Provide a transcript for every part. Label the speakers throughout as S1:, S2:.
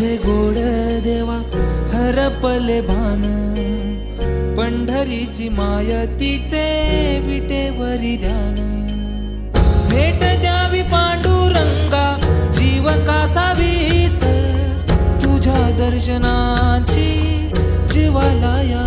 S1: तुझे गोड देवा हरपले भान. पंढरीची माया तिचे विटेवरी ध्यान. भेट द्यावी पांडुरंगा जीव कासावीस तुझ्या दर्शनाची जीवाला
S2: या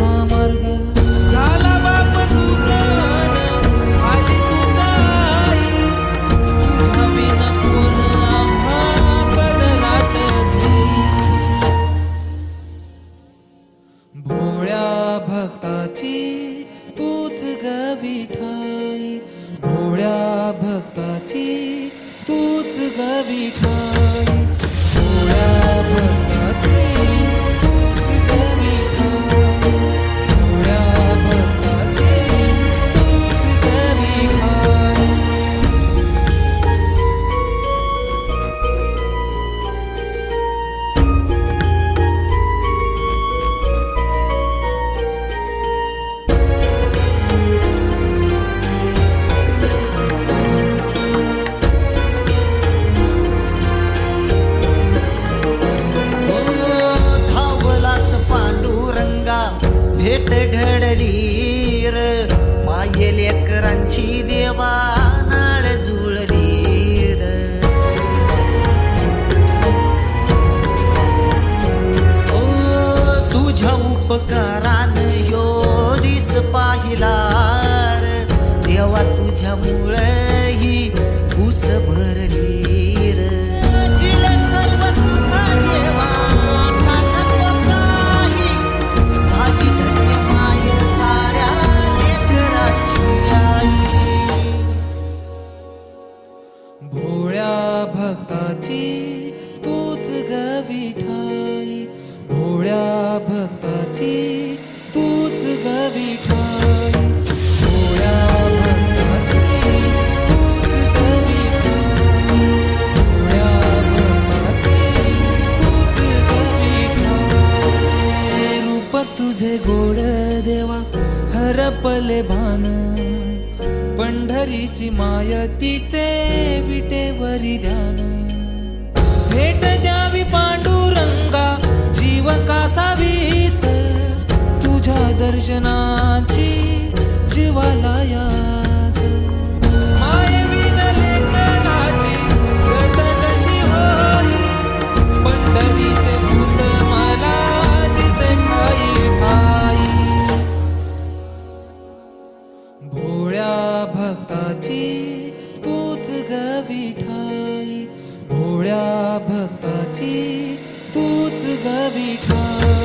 S2: because देवा तुझ्या मुळेही भूस भरली. सोड देवा हरपले भान. पंढरीची माय तिचे विटेवरी ध्यान. भेट द्यावी पांडुरंगा जीव कासावीस तुझ्या दर्शनाची जीवाला या गविठा